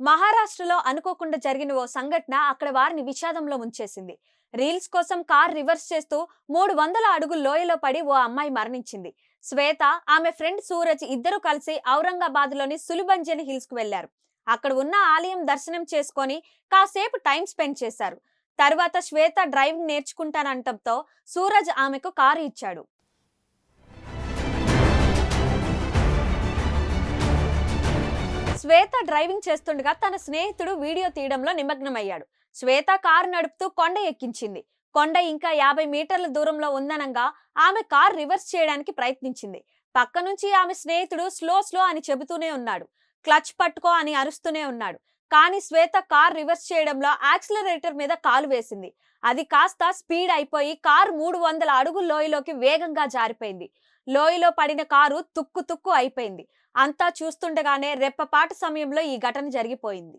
మహారాష్ట్రలో అనుకోకుండా జరిగిన ఓ సంఘటన అక్కడ వారిని విషాదంలో ముంచేసింది. రీల్స్ కోసం కార్ రివర్స్ చేస్తూ మూడు వందల అడుగుల లోయలో పడి ఓ అమ్మాయి మరణించింది. శ్వేత ఆమె ఫ్రెండ్ సూరజ్ ఇద్దరు కలిసి ఔరంగాబాద్లోని హిల్స్కు హిల్స్కు వెళ్ళారు అక్కడ ఉన్న ఆలయం దర్శనం చేసుకొని కాసేపు టైం స్పెండ్ చేశారు. తర్వాత శ్వేత డ్రైవింగ్ నేర్చుకుంటానంటంతో సూరజ్ ఆమెకు కారు ఇచ్చాడు. శ్వేత డ్రైవింగ్ చేస్తుండగా తన స్నేహితుడు వీడియో తీయడంలో నిమగ్నమయ్యాడు. శ్వేత కారు నడుపుతూ కొండ ఎక్కించింది. కొండ ఇంకా యాభై మీటర్ల దూరంలో ఉందనంగా ఆమె కార్ రివర్స్ చేయడానికి ప్రయత్నించింది. పక్క నుంచి ఆమె స్నేహితుడు స్లో స్లో అని చెబుతూనే ఉన్నాడు. క్లచ్ పట్టుకో అని అరుస్తూనే ఉన్నాడు. కానీ శ్వేత కార్ రివర్స్ చేయడంలో యాక్సిలరేటర్ మీద కాలు వేసింది. అది కాస్త స్పీడ్ అయిపోయి కారు మూడు వందల అడుగుల లోయలోకి వేగంగా జారిపోయింది. లోయలో పడిన కారు తుక్కు తుక్కు అయిపోయింది. అంతా చూస్తుండగానే రెప్పపాటు సమయంలో ఈ ఘటన జరిగిపోయింది.